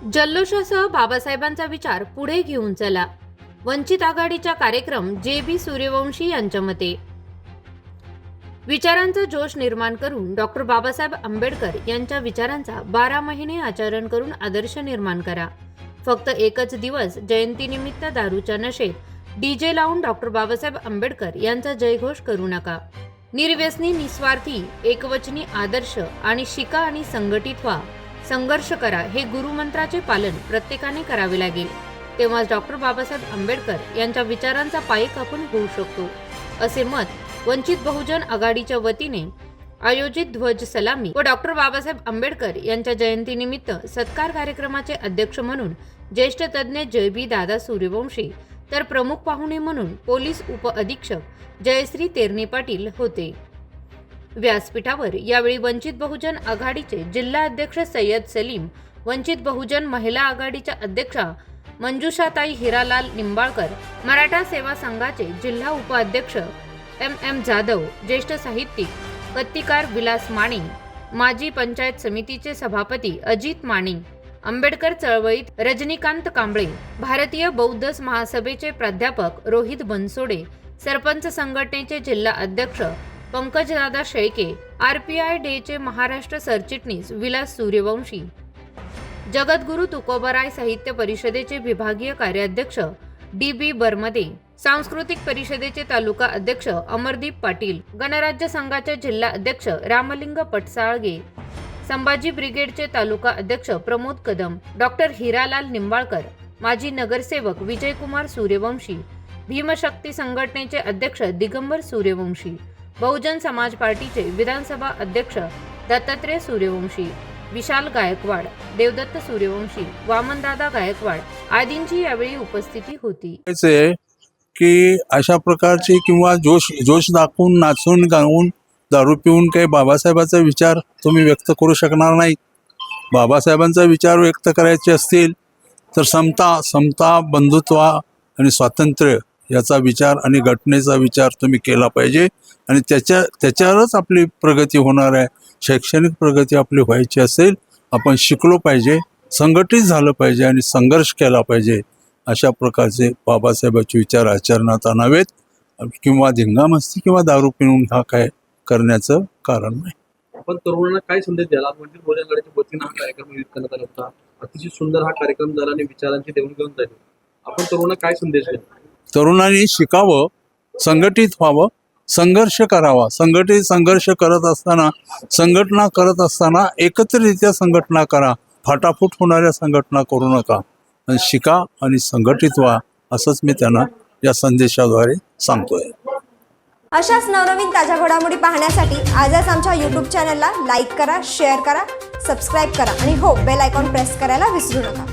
जल्लोषासह बाबासाहेबांचा विचार पुढे घेऊन चला. वंचित आघाडीचा कार्यक्रम जे बी सूर्यवंशी यांच्या मते. विचारांचा जोश निर्माण करून डॉक्टर बाबासाहेब आंबेडकर यांच्या विचारांचा बारा महिने आचरण करून आदर्श निर्माण करा. फक्त एकच दिवस जयंतीनिमित्त दारूच्या नशेत डीजे लावून डॉक्टर बाबासाहेब आंबेडकर यांचा जयघोष करू नका. निर्व्यसनी निस्वार्थी एकवचनी आदर्श आणि शिका आणि संघटित व्हा. संघर्ष करा हे गुरुमंत्राचे पालन प्रत्येकाने करावे लागेल. तेव्हाच डॉक्टर बाबासाहेब आंबेडकर यांच्या विचारांचा पायक आपण होऊ शकतो. असे मत वंचित बहुजन आघाडीच्या वतीने आयोजित ध्वज सलामी व डॉक्टर बाबासाहेब आंबेडकर यांच्या जयंतीनिमित्त सत्कार कार्यक्रमाचे अध्यक्ष म्हणून ज्येष्ठ तज्ज्ञ जयबी दादा सूर्यवंशी तर प्रमुख पाहुणे म्हणून पोलीस उपअधीक्षक जयश्री तेरणे पाटील होते. व्यासपीठावर यावेळी वंचित बहुजन आघाडीचे जिल्हा अध्यक्ष सय्यद सलीम वंचित बहुजन महिला आघाडीच्या अध्यक्षा मंजुषाताई हिरालाल निंबाळकर मराठा सेवा संघाचे जिल्हा उपाध्यक्ष एम एम जाधव ज्येष्ठ साहित्यिक पत्तिकार विलास माने माजी पंचायत समितीचे सभापती अजित माने आंबेडकर चळवळीत रजनीकांत कांबळे भारतीय बौद्ध महासभेचे प्राध्यापक रोहित बनसोडे सरपंच संघटनेचे जिल्हा अध्यक्ष पंकजदादा शेळके आरपीआय डेचे महाराष्ट्र सरचिटणीस विलास सूर्यवंशी. जगद्गुरु तुकोबराय साहित्य परिषदेचे विभागीय कार्याध्यक्ष डी बी बर्मदे सांस्कृतिक परिषदेचे तालुका अध्यक्ष अमरदीप पाटील गणराज्य संघाचे जिल्हा अध्यक्ष रामलिंग पटसाळगे संभाजी ब्रिगेडचे तालुका अध्यक्ष प्रमोद कदम डॉक्टर हिरालाल निंबाळकर माजी नगरसेवक विजयकुमार सूर्यवंशी भीमशक्ती संघटनेचे अध्यक्ष दिगंबर सूर्यवंशी. बहुजन समाज पार्टीचे विधानसभा अध्यक्ष दत्तात्रय सूर्यवंशी विशाल गायकवाड देवदत्त सूर्यवंशी वामनदादा गायकवाड आदींची यावेळी उपस्थिती होती. की अशा प्रकारचे किंवा जोश जोश दाखवून नाचून गाऊन दारू पिऊन काही बाबासाहेबांचा विचार तुम्ही व्यक्त करू शकणार नाही. बाबासाहेबांचा विचार व्यक्त करायचे असतील तर समता समता बंधुत्व आणि स्वातंत्र्य याचा विचार आणि घटनेचा विचार तुम्ही केला पाहिजे. आणि त्याच्या त्याच्यावरच आपली प्रगती होणार आहे. शैक्षणिक प्रगती आपली व्हायची असेल आपण शिकलो पाहिजे संघटित झालं पाहिजे आणि संघर्ष केला पाहिजे. अशा प्रकारचे बाबासाहेबांचे विचार आचरणात आणावेत. किंवा धिंगामस्ती किंवा दारू पिऊन हा काय करण्याचं कारण नाही. आपण तरुणांना काय संदेश द्याला? म्हणजे वंचित वतीनं हा कार्यक्रम आयोजित करण्यात आला होता. अतिशय सुंदर हा कार्यक्रम झाला आणि विचारांची देवाणघेवाण झाली आपण तरुणांना काय संदेश द्याल तरुणांनी शिकावं संघटित व्हावं संघर्ष करावा. संघटित संघर्ष करत असताना संघटना करत असताना एकत्ररित्या संघटना करा. फाटाफूट होणाऱ्या संघटना करू नका. आणि शिका आणि संघटित व्हा असंच मी त्यांना या संदेशाद्वारे सांगतोय. अशाच नवनवीन ताज्या घडामोडी पाहण्यासाठी आजच आमच्या यूट्यूब चॅनलला लाईक करा शेअर करा सबस्क्राईब करा आणि हो बेल आयकॉन प्रेस करायला विसरू नका.